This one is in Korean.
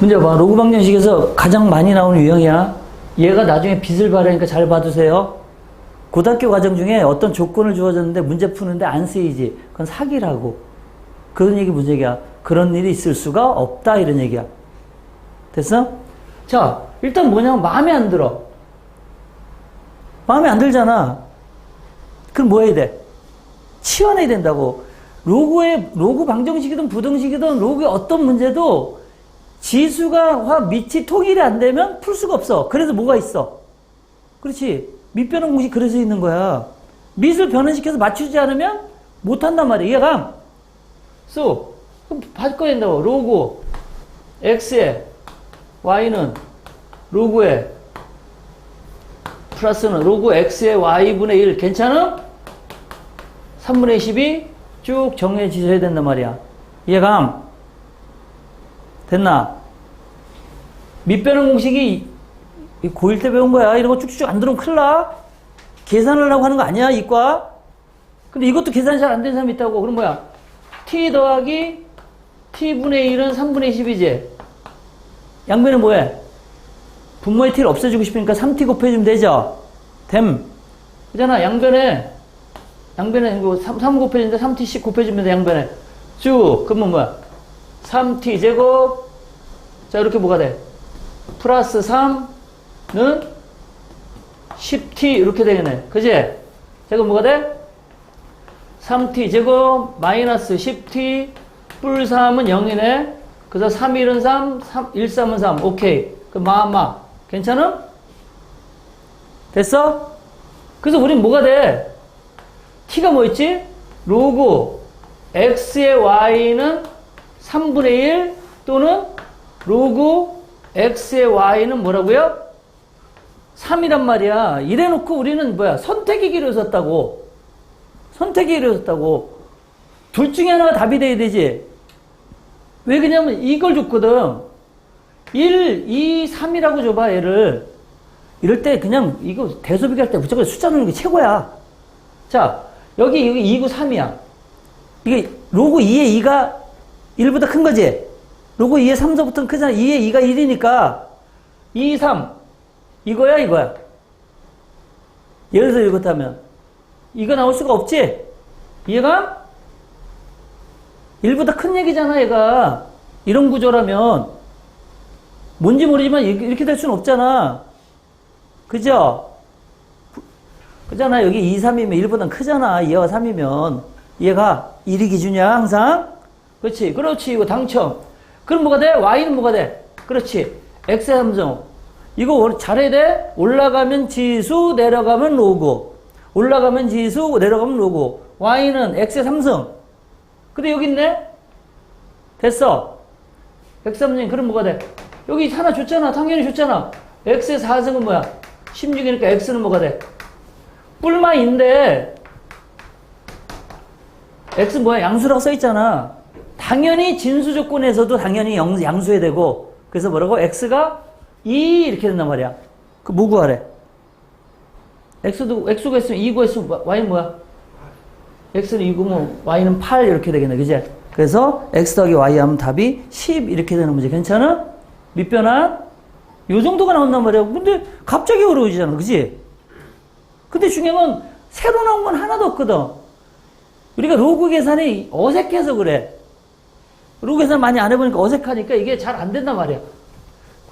문제 봐. 로그 방정식에서 가장 많이 나오는 유형이야. 얘가 나중에 빚을 발하니까 잘 봐두세요. 고등학교 과정 중에 어떤 조건을 주어졌는데 문제 푸는데 안 쓰이지. 그건 사기라고. 그런 얘기 무슨 얘기야? 그런 일이 있을 수가 없다. 이런 얘기야. 됐어? 자, 일단 뭐냐면 마음에 안 들어. 마음에 안 들잖아. 그럼 뭐 해야 돼? 치워내야 된다고. 로그의, 로그 방정식이든 부등식이든 로그의 어떤 문제도 지수가 화 밑이 통일이 안 되면 풀 수가 없어. 그래서 뭐가 있어? 그렇지. 밑변환 공식 그래서 있는 거야. 밑을 변환시켜서 맞추지 않으면 못한단 말이야. 이해가? 쏘. 그럼 바꿔야 된다고. 로그. x에 y는 로그에 플러스는 로그 x의 y분의 1 괜찮아? 3분의 10이 쭉 정해지셔야 된단 말이야. 이해감? 됐나? 밑변환 공식이 이 고1 때 배운 거야. 이런 거 쭉쭉 안 들어오면 큰일 나. 계산을 하려고 하는 거 아니야, 이과. 근데 이것도 계산이 잘 안 되는 사람이 있다고. 그럼 뭐야? t 더하기 t분의 1은 3분의 10이지. 양변은 뭐해? 분모의 t를 없애주고 싶으니까 3t 곱해주면 되죠? 됨. 그잖아, 양변에, 양변에, 이거 3, 3 곱해주는데 3t씩 곱해주면 돼, 양변에. 쭉. 그러면 뭐야? 3t 제곱. 자, 이렇게 뭐가 돼? 플러스 3는 10t 이렇게 되겠네. 그지? 자, 그럼 뭐가 돼? 3t 제곱 마이너스 10t 뿔 3은 0이네. 그래서 3, 1은 3, 3 1, 3은 3. 오케이. 그 마마. 괜찮아? 됐어? 그래서 우린 뭐가 돼? t가 뭐 있지? 로그 x의 y는 3분의 1 또는 로그 x의 y는 뭐라고요? 3이란 말이야. 이래놓고 우리는 뭐야? 선택의 길을 썼다고. 선택의 길을 썼다고. 둘 중에 하나가 답이 돼야 되지. 왜 그러냐면 이걸 줬거든. 1, 2, 3이라고 줘봐, 얘를. 이럴 때 그냥 이거 대소비기 할 때 무조건 숫자 넣는 게 최고야. 자, 여기, 여기 2구 3이야. 이게 로그 2의 2가 1보다 큰 거지? 로그 2의 3서부터는 크잖아. 2의 2가 1이니까 2, 3. 이거야, 이거야. 예를 들어 이렇다면 이거 나올 수가 없지? 이해가? 1보다 큰 얘기잖아, 얘가. 이런 구조라면 뭔지 모르지만 이렇게 될 수는 없잖아. 그죠? 그잖아. 여기 2, 3이면 1보다 크잖아. 2와 3이면. 얘가 1이 기준이야, 항상. 그렇지. 그렇지. 이거 당첨. 그럼 뭐가 돼? Y는 뭐가 돼? 그렇지. X의 함정. 이거 잘해야 돼? 올라가면 지수, 내려가면 로고. 올라가면 지수, 내려가면 로고. Y는 X의 삼성. 근데 여기 있네? 됐어. X 함정. 그럼 뭐가 돼? 여기 하나 줬잖아. 당연히 줬잖아. X의 4승은 뭐야? 16이니까 X는 뭐가 돼? 뿔마인데 X 뭐야? 양수라고 써있잖아. 당연히 진수 조건에서도 당연히 영, 양수해야 되고 그래서 뭐라고? X가 2 이렇게 된단 말이야. 그뭐 구하래? X도, X가 있으면 2 구했으면 Y는 뭐야? X는 2구면 Y는 8 이렇게 되겠네. 그지? 그래서 X 더하기 Y 하면 답이 10 이렇게 되는 문제. 괜찮아? 밑변환? 요 정도가 나온단 말이야. 근데 갑자기 어려워지잖아. 그지? 근데 중요한 건 새로 나온 건 하나도 없거든. 우리가 로그 계산이 어색해서 그래. 로그 계산 많이 안 해보니까 어색하니까 이게 잘 안 된단 말이야.